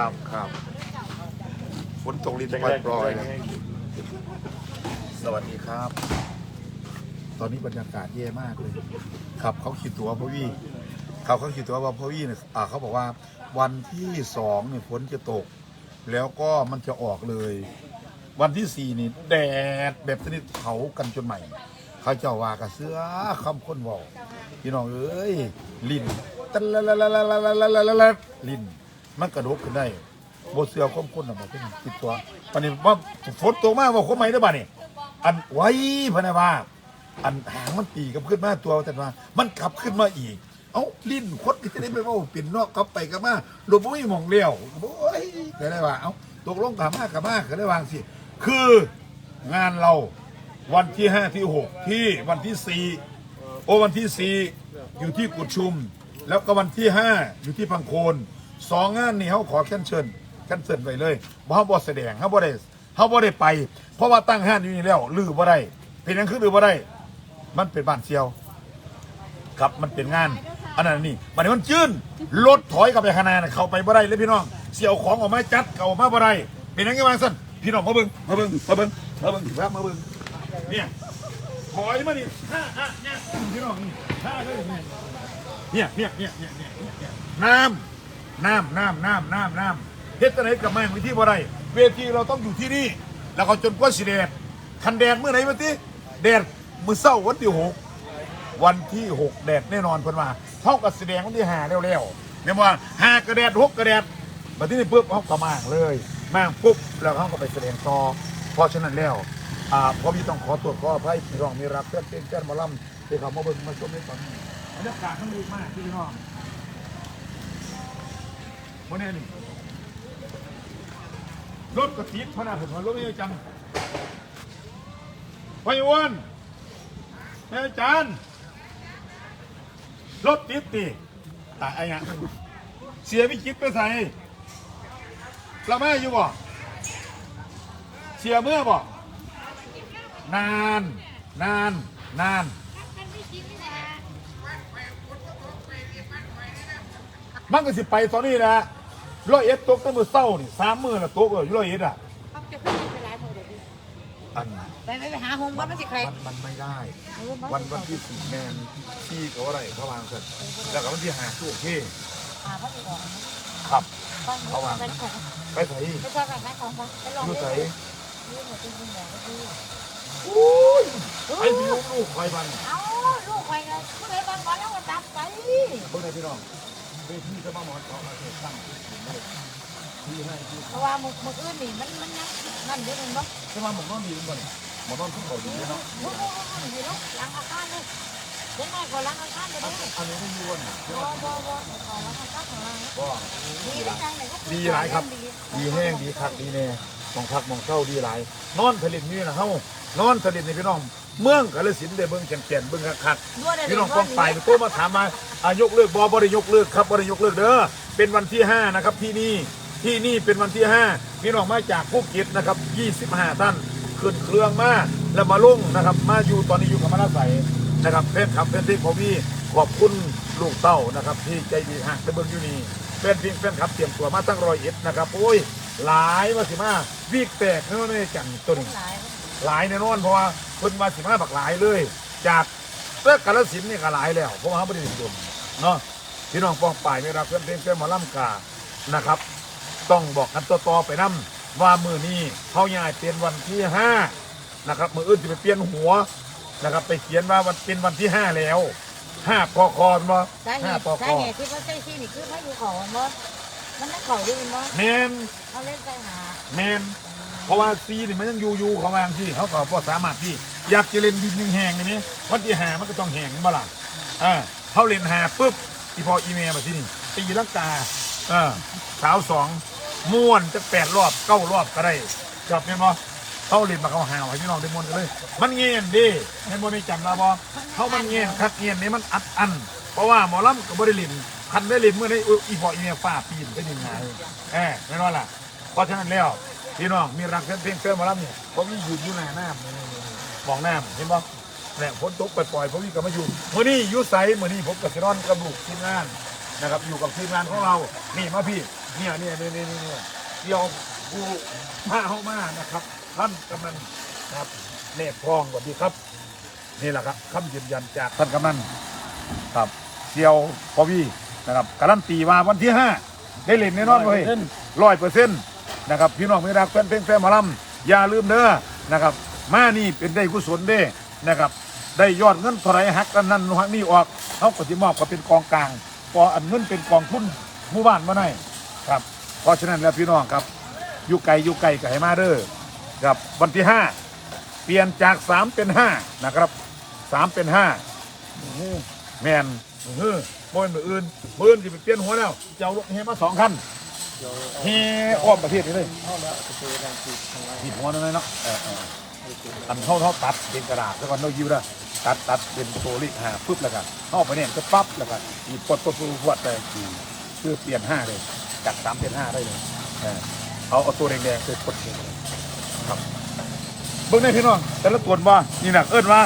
ครับครับฝนตกลินปล่อยๆนะสวัสดีครับ ตอนนี้บรรยากาศแย่มากเลยครับเขาคิดตัวพ่อวี่เขาเขาคิดตัวว่าพ่อวี่เนี่ยอ่าเขาบอกว่าวันที่สองเนี่ยฝนจะตก แล้วก็มันจะออกเลย วันที่สี่นี่แดดแบบชนิดเผากันจนใหม่ เขาเจ้าว่ากระเสือคำคนบอกพี่น้องเอ้ย ลิ้นตะละละละละละละละละละลิ้น มันกระดกขึ้นได้บเสือคมคนออกมาเป็นติดตัวตอนนี้ว่าฝนตกมากว่าคนใหม่ได้บ้านี่อันไว้พะนะว่า อันหางมันตีกับขึ้นมาตัวแต่ว่า มันขับขึ้นมาอีก เอ้าลิ้นคดที่จะได้ไปว่าเปลี่ยนนอกกลับไปกลับมาหลบไม่มองเลี้ยวโอ้ยก็ได้ว่าเอ้าตกลงกลับมากลับมาก็ได้วางสิคืองานเราวันที่ห้าที่หกที่วันที่สี่โอวันที่สี่อยู่ที่กุดชุม แล้วก็วันที่ห้าอยู่ที่พังโคน สองงานนี่เขาขอแคนเชิญแคนเซิลไปเลยเพราะเขาบอแสดงเขาบอได้เขาบอได้ไป เพราะว่าตั้งห้านอยู่นี่แล้วลือบ่ได้เป็นยังคือลือบ่ได้ มันเป็นบ้านเซียว ครับมันเป็นงาน อันนั้นนี่มันมันจื้นรถถอยกลับไปขางหนาดเข้าไปบ่ได้เลยพี่น้องเสียวของออกมาจัดเก่ามาบ่ได้เป็นยังไงบ้างสั้นพี่น้องมาเบิ่งมาเบิ่งมาเบิ่งมาเบิ่งแล้วมาเบิ่งเนี่ยถอยมาดิห้าห้าเนี่ยพี่น้องนี่ห้าเลยเนี่ยเนี่ยเนี่ยเนี่ยเนี่ยเนี่ยน้ำ น้ำน้ำน้ำน้ำน้ำเฮ็ดอะไรกับแม่งวิธีบ่ได้เวทีเราต้องอยู่ที่นี่ แล้วก็จนกว่าสิแดดคันแดดเมื่อไหร่มาติแดดมือเศร้าวันที่หกวันที่หกแดดแน่นอนเพิ่นว่าเท่ากับแดงวันที่หาเร็วๆเนี่ยว่าห้ากระแดดหกกระแดดมาที่นี่ปุ๊บเขาก็มางเลยมางปุ๊บแล้วเขาก็ไปแสดงต่อเพราะฉะนั้นแล้วอ่าพอมีต้องขอตรวจขออภัยพี่น้องมีรับเพื่อนเป็นเจ้าหมอลำที่เขามาเบิ่งมาชมในตอนนี้บรรยากาศทั้งดีมากพี่น้อง วันนี้นี่รถกระติดพนาผมรถไม่ได้จังพอยอ้วนแม่จารย์รถติดตีตายไอ้เงี้ยเสียวิจิตไปใส่ละแม่อยู่บ่เสียเมื่อบ่นาน นาน นานมันก็สิไปตอนนี้นะ ร้อยเอ็ดตกตั้งมือเศร้านี่สามมือละตกเลยอยู่ร้อยเอ็ดอะเขาจะขึ้นไปร้านโมเดลดิอันไปไปไปหาหงบ้านมันสิใครมันมันไม่ได้ วันวันที่สี่แมนที่เขาอะไรเขาวางเสร็จแล้วก็วันที่หาตู้โอเคหาพ่อจะบอกครับบ้านเขาวางไปของไปใส่ไปชอบการขายของปะไปลองอยู่เล่นใส่นี่หมดจริงๆแบบนี้อุ้ยไอ้พี่ลูกลูกคอยบันเอ้าลูกไปไงเมื่อไหร่บางวันแล้วก็ตัดไปเพิ่งได้พี่น้อง เวทีจะมาหมอนขอมาเทตั้งที่สี่เลยที่ให้ที่เพราะว่าหมึกหมึกอื่นนี่มันมันยังนั่นเยอะเลยเนาะจะมาหมอนนอนดีมันบ่เนี่ยหมอนนอนขึ้นเขาดีเนาะโอ้โหเห็นแล้วล้างอาคารเลยเดี๋ยวหน่อยก่อนล้างอาคารเดี๋ยวนี้อันนี้ไม่มีวันบอบอบอขอล้างอาคารของเราก็ดีได้จังไหนก็ดีหลายครับ ดีแห้งดีคักดีแน่มองคักมองเข้าดีหลาย นอนผลิตนี่นะเฮานอนผลิตในพี่น้อง เมืองกาฬสินธุ์ได้เบิ่งแก่นๆเบิ่งคักๆพี่น้องกองไปโทรมาถามมาอายกเลิกบอบริยกเลิกครับบริยกเลิกเด้อเป็นวันที่ 5 นะครับที่นี่ที่นี่เป็นวันที่ 5 พี่น้องมาจากภูเก็ตนะครับ 25 ท่านขึ้นเครื่องมาแล้วมาลงนะครับ มาอยู่ตอนนี้อยู่กับมาลาใสนะครับเพื่อนขับเพื่อนที่ของพี่ขอบคุณลูกเต้านะครับ ที่ใจดีหักจะเบิ่งอยู่นี่เพื่อนพี่เพื่อนขับเตรียมตัวมาตั้งรอยเอ็ดนะครับโอ้ยหลายมาสิมาวีกแตกเนื้อไม่จังตัวนี้หลายหลายแน่นอนเพราะว่า คนมาสิบห้าบักหลายเลย จากเลิกกาลสินธุ์นี่ก็หลายแล้วเพราะว่าเขาไม่ได้ดมเนาะพี่น้องป้องป่ายไม่รับเพื่อนเพลงเพื่อนหมอลำกานะครับ ต้องบอกกันต่อๆไปนํว่ามือนี้เขาย้ายเป็นวันที่ห้านะครับมืออื่นจะไปเปลี่ยนหัวนะครับ ไปเขียนว่าวันเป็นวันที่ห้าแล้วห้าปอคอนบ่สาเหห้าตุปอสาคอเหตุที่เขาใช้ที่นี่คือไม่อยู่ของมั้มันไม่ของด้วยมั้แมนเขาเล่นไปหาแมนเพราะว่าซีนี่มันยังอยู่อยู่เขาวางที่เขาก็พอสามารถที่ อยากจะเล่นดินแห้งๆอย่างนี้วันที่หามันก็ต้องแหงบ้าล่ะอ่าเขาเล่นหาปุ๊บอีพออีเมลมาที่นี่ตีลังกาเออสาวสองม้วนจะแปดรอบเก้ารอบก็ได้จบเนี่ยมั้เขาเล่นมาเขาหาวให้พี่น้องได้มวนกันเลย มันเงียนดิให้โมไม่จำเราบอเขามันเงียนคักเงียนนี่มันอัดอัน เพราะว่าหมอลำกับบริลินคันได้ลินเมื่อได้อีพออีเมลฟ้าปีนได้ยังไงเออไม่นอนล่ะเพราะฉะนั้นแล้วพี่น้องมีรักเพื่อนเพียงเพื่อนหมารับเนี่ยเพราะวี่อยู่อยู่หน้าน้ำ มองน้ำเห็นปะเนี่ยฝนตกปล่อยๆเพราะวี่ก็มาอยู่มื่อนี้อยุไสมื่อนี้ผมกับซิรอนกับลูกทีมงานนะครับอยู่กับทีมงานของเรานี่มาพี่เนี่ยเนี่ยเนี่ยเนี่ยเนี่ยเดี๋ยวผู้พาเข้ามานะครับท่านกำนันนะครับเนตรทองสวัสดีครับ นี่แหละครับคำยืนยันจากท่านกำนันครับเซียวพอวีนะครับการันตีมาวันที่ห้าได้เล่นแน่นอนเลยร้อยเปอร์เซ็นต์นะครับพี่น้องไม่รักแฟนเพลงแฟนหมอลำอย่าลืมเด้อนะครับ มานี่เป็นได้กุศลเด้นะครับ ได้ยอดเงินเท่าไหรหักกันนั่นหักนี่ออกเขาก็จะมอบก็เป็นกองกลางพออันเงินเป็นกองทุนหมู่บ้านมาหน่อยครับเพราะฉะนั้นแล้วพี่น้องครับอยู่ไกลอยู่ไกลก็ให้มาเด้อครับวันที่ห้าเปลี่ยนจากสามเป็นห้านะครับสามเป็นห้าแมนเฮ้อโมยมืออื่นมืออื่นจะไปเปลี่ยนหัวแล้วจะเอารถเฮมาสองคันเฮอ้อมประเทศนี้เลยผิดหัวนั่นเลยเนาะเอันเท่าเท่าตัดเป็นกระดาษแล้วก็โน้ตยิ้มละตัดตัดเป็นโซลิหาปุ๊บแล้วกันเข้าไปเนี่ยก็ปั๊บแล้วก็อีกปดปดปดปดเลยคือเปลี่ยนห้าเลยจากสามเป็นห้าได้เลยเอาเอาตัวแดงๆคือปดเลยครับเบิ่งได้พี่น้องแต่ละตัวว่านี่นักเอิ้นว่า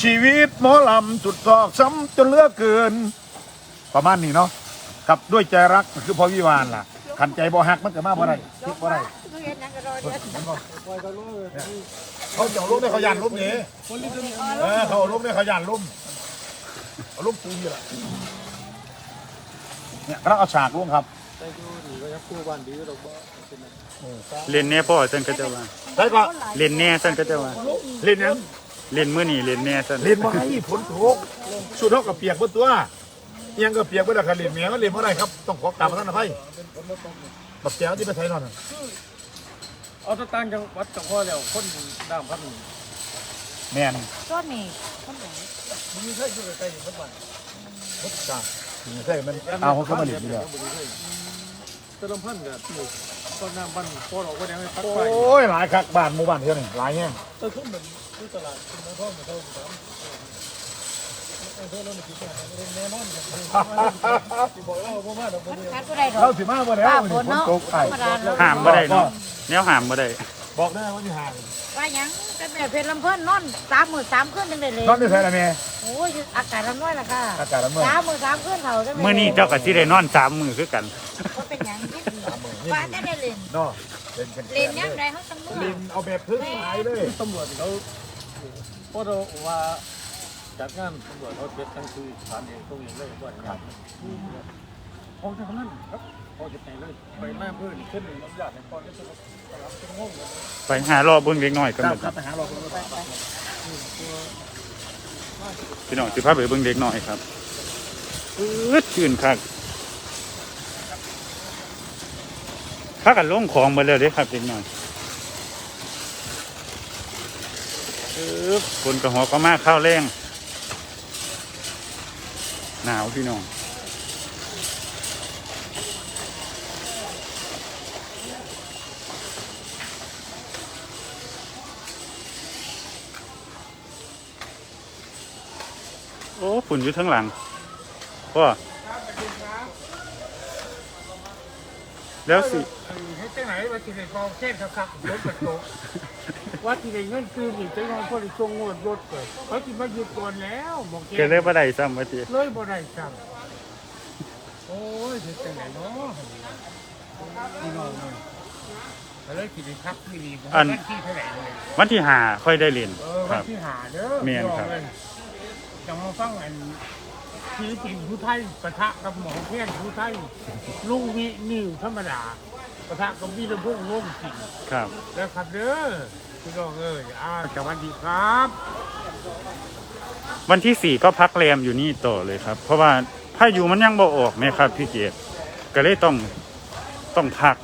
ชีวิตหมอลำจุดซอกซ้ำจนเลือกเกิน ประมาณนี้เนาะครับด้วยใจรักคือพอวิวานล่ะขันใจบ่หักมันก็มาบ่ได้คิดบ่ได้ เฮ็ดหยังก็รอเดี๋ยวเห็นบ่เขาเจ้าลูกได้เขายานลูกนี่เออเขาเอาล้มเนี่ยเขาหยานล้มเอาล้มปูนี่แหละเนี่ยเราเอาฉากล้มครับเล่นแน่พ่อซั่นก็จะว่าได้ก็เล่นแน่ซั่นก็จะว่าเล่นยังเล่นมื้อนี้เล่นแน่ซั่นเล่นมาให้ฝนตกสุดเท่ากับเปียกเบนตัวเอียังก็เปียกเบนแต่คันเล่นเมียก็เล่นเมื่อไรครับต้องขอกลับมาท่านอภัยบักแก้วที่ไปใช้นอนน่ะ เอาตะตังจังวัดจังพ่อแล้วคนดามพันแม่นต้นนี่ต้นไหนมึงมีใช่อยู่ใกล้ๆนี่พันวันพุทธกาใช่มันเอาเขาเข้ามาเล่นดีแล้วตะลำพันกับที่ต้นน้ำพันพ่อเราก็ยังไม่พักโอไป้ยหลายคักบ้านหมู่บ้านเท่านี้หลายแง่ตะทุ่มเหมือนที่ตลาดคุณน้ำพ่อเหมือนเท่าสามเท่าเราไม่คิดว่าแน่นอนกันที่บอกเราพ่อมาเรามันเนี่ยคัดบ่ได้ดอเรากสิมาเมื่อแล้วฝนตกไอ้ธรรมดาเนาะห้ามบ่ได้เนาะ แนวห้ามบ่ได้บอกได้ว่าที่ห่างว่าหยังก็แม่เพชรลำเพิ่นนอนสามมื้อสามคืนจังได้เลยนอนได้ใช่ไหมแม่โอ้ยอากาศร้อนๆล่ะค่ะอากาศร้อนสามมื้อสามคืนเท่าจังได้มื้อนี้เจ้าก็สิได้นอนสามมื้อคือกันบ่เป็นหยังคิดดีว่าจะได้เล่นเนาะเล่นกันเล่นยามใดเฮาต้องรู้เล่นเอาแบบพึ่งหายเลยตำรวจเขาพ่อเราว่าจัดงานตำรวจเขาเด็ดทั้งคือฐานเองตรงเองเลยว่าอย่างนั้นพอจะนั้นครับพอจะไปเลยไปหน้าเพื่อนขึ้นน้ำยาในก้อนนี้จะ รับเป็นงงเลยไปหารอเบิ่งเล็กน้อยกันครัหมบดครับไปหาเราคนละไปพี่น้องสิพาไปเบิ่งเล็กน้อยครับอึดชื่นคักพากันลงของมาแล้วเด้ครับเล็กน้อยอึ๊บคนกระหอก็มาข้าวแรงหนาวพี่น้อง โอ้ฝุ่นอยู่ทั้งหลังพ่อแล้วสิให้เจ้าไหนว่าที่ไหนกองเช่นครับครับรถกระโตว่าที่ไหนเงินคืนอีกเจ้าน้องพ่อที่ทรงงวดรถเกิดเขาที่มาหยุดก่อนแล้วบอกเกิดเลยบ่ได้ซ้ำว่าติเลยบ่ได้ซ้ำโอ้ยเด็กจังไหนเนาะพี่น้องเลยก็เลยที่ได้พักที่ดีผมวันที่เท่าไหร่เลยวันที่หาค่อยได้เรียนเออควัรันบที่หาเด้อแม่นครับ จะมาฟังอันชีวิตจริงผู้ไทยปะทะกับหมอเพี้ยนผู้ไทยลุงวินิวธรรมดาปะทะกับวีรพงษ์ล่มจริงครับ แล้วครับเด้อพี่น้องเอ้ยอ้าวสวัสดีครับ วันที่สี่ก็พักแรมอยู่นี่ต่อเลยครับ เพราะว่าพายุมันยังบ่ออกไหมครับพี่เกียรติก็เลยต้องต้องพัก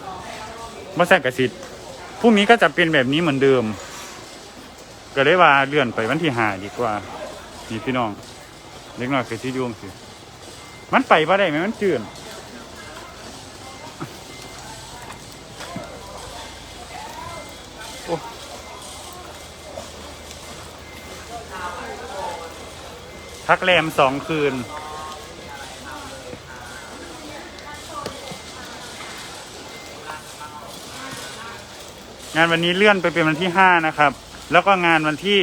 มาแทรกกระสิทธิ์พรุ่งนี้ก็จะเป็นแบบนี้เหมือนเดิม ก็เลยว่าเลื่อนไปวันที่หาดีกว่า นี่พี่น้องเล็กน้อยคือที่ดวงสิมันไปว่าได้ไหมมันจืดโอ้พักแรมสองคืน งานวันนี้เลื่อนไปเป็นวันที่ห้านะครับ แล้วก็งานวันที่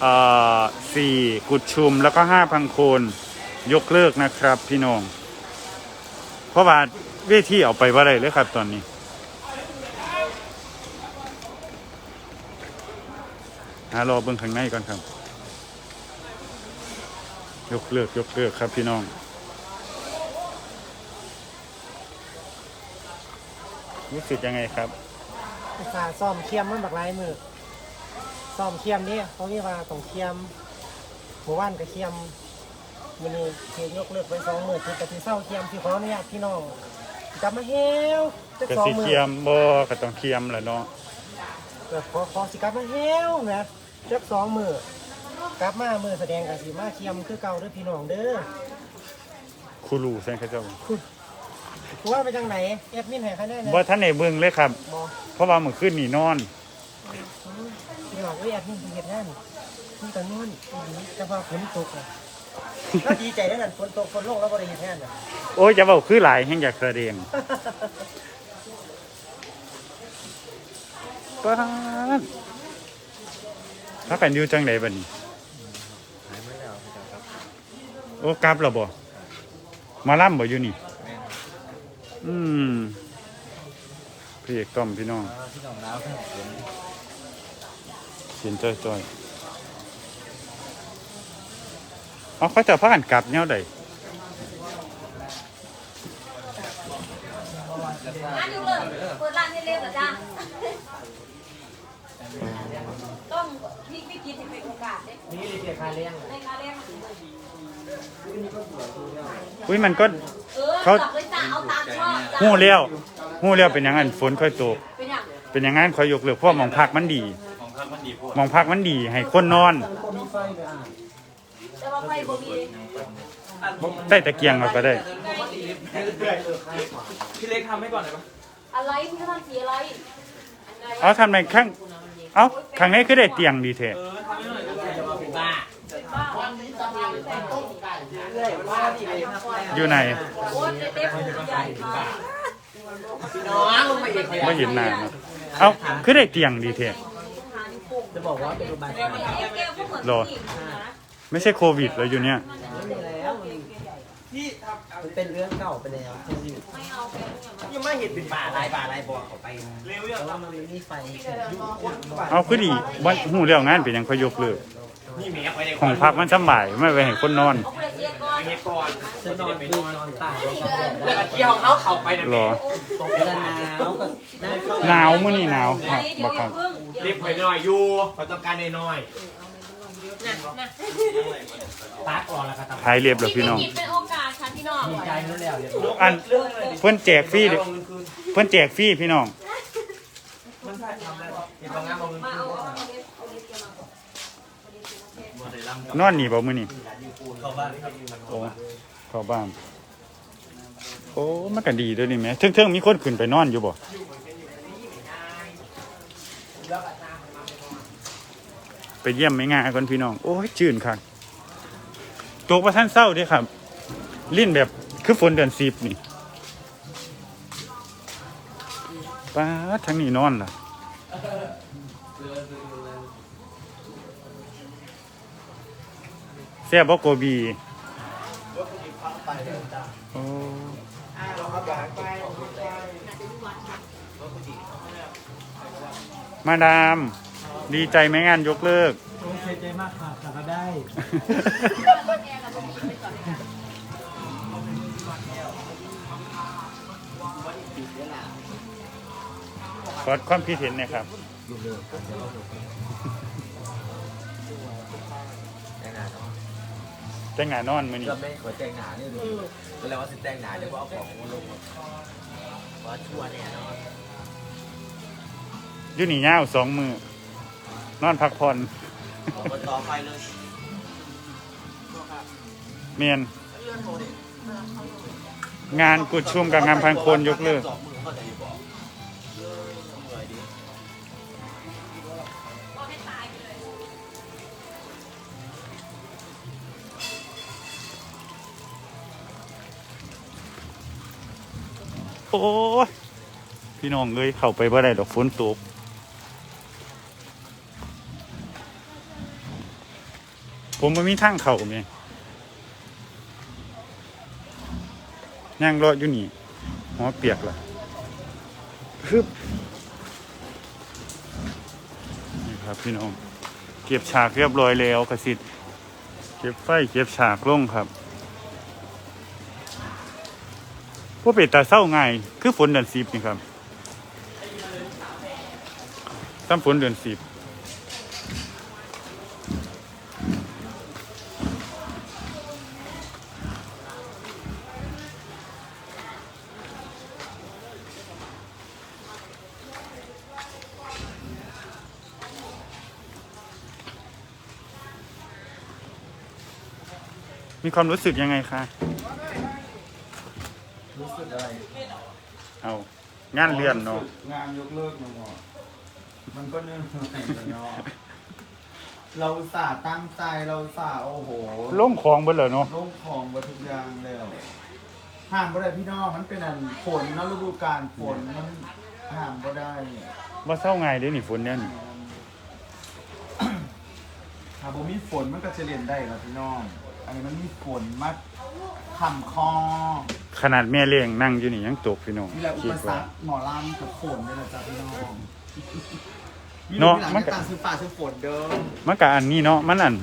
เอ่อสี่กุดชุมแล้วก็ห้าพังโคนยกเลิกนะครับพี่น้อง เพราะว่าเวทีเอาไปว่าไรเลยครับตอนนี้ หารอเบิ่งข้างในก่อนครับ ยกเลิกยกเลิกครับพี่น้องรู้สึกยังไงครับ อุตสาห์ซ่อมเคียมมันบักหลายมือ ซ่อมเคียมนี่เขาเรียกว่าต้องเคียมหมู่บ้านกับเคียมมันนี่เทยกเลิกไปสองมือคือกะทิเศร้าเคียมที่ขออนุญาตพี่น้องกลับมาเฮวจะกระสองสีมือเทียมบ่ก็ต้องเทียมแหละเนาะแบบขอขอสิกลับมาเฮวนะจักสองมือกลับมามือแสดงกับสีมาเคียมคือเก่าเด้อพี่น้องเด้อครูรูแซงเขาเจ้าคือว่าไปทางไหนแอดมินให้คะแนนนะบ่ท่านในเบิ่งเลยครับบอเพราะว่าเมื่อคืนนี่นอน พี่น้องเอ้ยแอดมินเฮ็ดงานนี่ก็นอนอีหลีแต่ว่าฝนตกอะก็ดีใจแล้วนั่นฝนตกฝนลงแล้วบ่ได้เฮ็ดงานอะโอ้ยจะเว้าคือหลายแห่งอยากแสดงป๊าดถ้ากันอยู่จังไดบัดนี้โอ้กลับแล้วบ่มาล่ำบ่อยู่นี่อืมพี่เอกต้อมพี่น้องพี่น้องน้าวครับผมเสียนจ้อยๆเอาเขาจะพากันกลับแนวใดร้านอยู่เลยเปิดร้านให้เร็วเหรอจ๊ะต้องพี่พี่คิดถึงเป็นโอกาสได้นี่เสียค่าเลี้ยงในค่าแรกอุ้ยมันก็เออเขาจับเลยจ้ะเอาตามชอบจ้ะหู้เลี้ยวหู้เลี้ยวเป็นอย่างนั้นฝนค่อยตกเป็นอย่างเป็นอย่างนั้นคอยยกเลิกเพราะว่ามองพักมันดี มองพักมันดีให้คนนอนแต่ว่าไฟบ่มีได้ตะเกียงเราก็ได้ พี่เล็กทำให้ก่อนหน่อยปะอะไรพี่ทำสีอะไรเอาทำไมข้างเอาข้างนี้คือได้เตียงดีแท้เออทำให้หน่อยก็ได้บ้าอยู่ไหนโอ้ยเด็กๆใหญ่มาไม่เห็นหน้าเนอะเอาคือได้เตียงดีแท้ จะบอกว่าเป็นโรงพยาบาลเกลก็เหมือนรอผู้หญิงนะ ไม่ใช่โควิดแล้วอยู่เนี่ยมันเป็นเรื่องเก่าไปแล้วไม่เอาแกเนี่ยยังไม่เห็นเป็นป่าลายป่าลายบอกเขาไปเร็วแต่ยังว่ามันมีไฟเอาคือดีวันหูเรื่องงานเป็นหยังคอยยกเลิกนี่เมียไปเลยของพักมันสำบายไม่ไปให้คนนอน เอาไปเรียนก่อนเฮ็ดก่อนจะนอนดูนอนตายแล้วก็เที่ยวเขาเขาไปนะรอตกเวลาหนาวก็นั่งเข้าหนาวมื้อนี้หนาวครับเดี๋บ่ยวคอรัย่าบเพิ่ง รีบไปหน่อยอยู่เขาต้องการในน้อยตาก่อนแล้วก็ตาหายเรียบแล้วพี่น้องพี่เป็นโอกาสค่ะพี่น้องใจนั่นแล้วเดี๋ยวอันเพิ่นแจกฟรีเด้อเพิ่นแจกฟรีพี่น้อง มันใช่ทำได้ปะเห็นบางงานบางเงินมาเอาเอาเอาเอาเล็กเกมมานอนนี่บ่มื้อนี้เขาบ้านครับโอ้เข้าบ้าน โอ้มันก็ดีเด้วยนี่แหม่เทิงๆมีคนขึ้นไปนอนอยู่บ่ ไปเยี่ยมไม่ง่ายก่อนพี่น้อง โอ้ยจื่นคักตกว่าท่านเศร้าด้ครับ ลิ้นแบบคือฝนเดือนสิบนี่ป้าทั้งนี้นอนล่ะแซ่บบ่โกบีโอ้ มาดาม ดีใจไหมงานยกเลิกเสียใจมากค่ะแต่ก็ได้ ขอความคิดเห็นหนะครับ แต่งงานนอนมื้อนี้เราไม่ขอแต่งหนาเนี่ยดูก็แล้วว่าสิแต่งหนาเดี๋ยวก็เอาของมาลงว่าชั่วเนี่ยเนาะ อยู่นี่ยาวสองมือนอนพักผ่อนเอาไปต่อไปเลยเมียนงานกุดชุมกับงานพันคนยกเลิกสองมือเข้าใจบอกเออเหนื่อยดิโอ้ยพี่น้องเลยเข้าไปบ่ได้ดอกฝนตก ผมมันมีทางเข้าไหมย่างรออยู่นี่หัวเปียกละฮึบนี่ครับพี่น้อง เก็บฉากเรียบร้อยแล้วกระสิทธิ์เก็บไฟเก็บฉากลงครับพวกเป็ดตาเศร้าไงคือฝนเดือนสิบนี่ครับตั้มฝนเดือนสิบ มีความรู้สึกยังไงคะรู้สึกอะไรเอางานเลื่อนเนาะงานยกเลิกเนาะมันก็เนื่องจากเนาะเราอุตสาห์ตั้งใจเราอุตสาห์โอ้โหลงของเบิดเลยเนาะลงของมาทุกอย่างแล้วห้ามบ่ได้พี่น้องมันเป็นอันฝนเนาะฤดูกาลฝนมันห้ามบ่ได้ว่าเศร้าไงายเด้นี่ฝนเนี่ยนี่ถ้าบ่มีฝนมันก็จะเรียนได้ล่ะพี่น้อง อันนี้มันมีฝนมาทำคอขนาดแม่เลี้ยงนั่งอยู่นี่ยังตกพี่น้องนี่แหละอุคิปดสรว่า รคหมอลำกับฝนนี่แหละจ้ะพี่น้องเนาะมัมันนก็ตาซื้อป่าซื้อฝนเด้อมันกับอันนี้เนาะมันอัน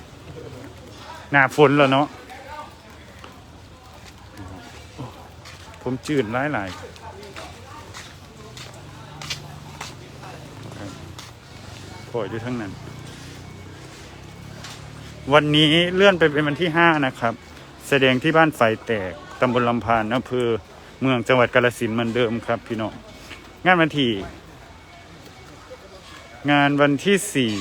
หน้าฝนแล้วเนาะผมจืดหลายหลายครับพออยู่ทั้งนั้น วันนี้เลื่อนไปเป็นวันที่ห้านะครับ แสดงที่บ้านไฟแตกตำบลลำพานอำเภอเมืองจังหวัดกาฬสินเหมือนเดิมครับ พี่น้องงานวันที่งานวันที่สี่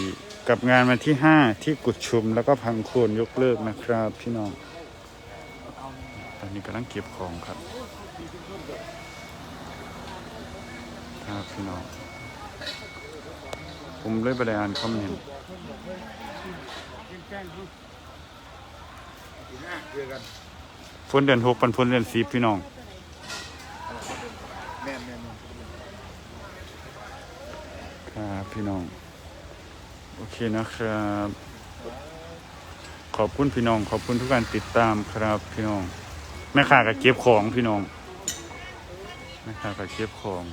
กับงานวันที่ห้าที่กุดชุมแล้วก็พังโคนยกเลิกนะครับ พี่น้องตอนนี้กำลังเก็บของครับครับพี่น้องผมเลยไปได้อ่านคอมเมนต์ ฝนเดือนหกปันฝนเดือนสิบพี่น้องแม่นแม่นครับพี่น้อง โอเคนะครับ ขอบคุณพี่น้อง ขอบคุณทุกการติดตามครับพี่น้องแม่ค้าก็เก็บของพี่น้องแม่ค้าก็เก็บของ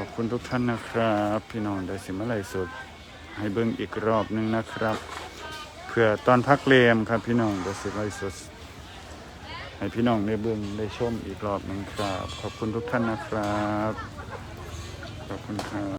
ขอบคุณทุกท่านนะครับ พี่น้องได้สิมาไลสุด ให้เบิ้งอีกรอบหนึงนะครับเพื่อตอนพักเลมครับพี่น้องได้สิไลสุด ให้พี่น้องได้เบิ้งได้ชมอีกรอบหนึงครับ ขอบคุณทุกท่านนะครับ ขอบคุณครับ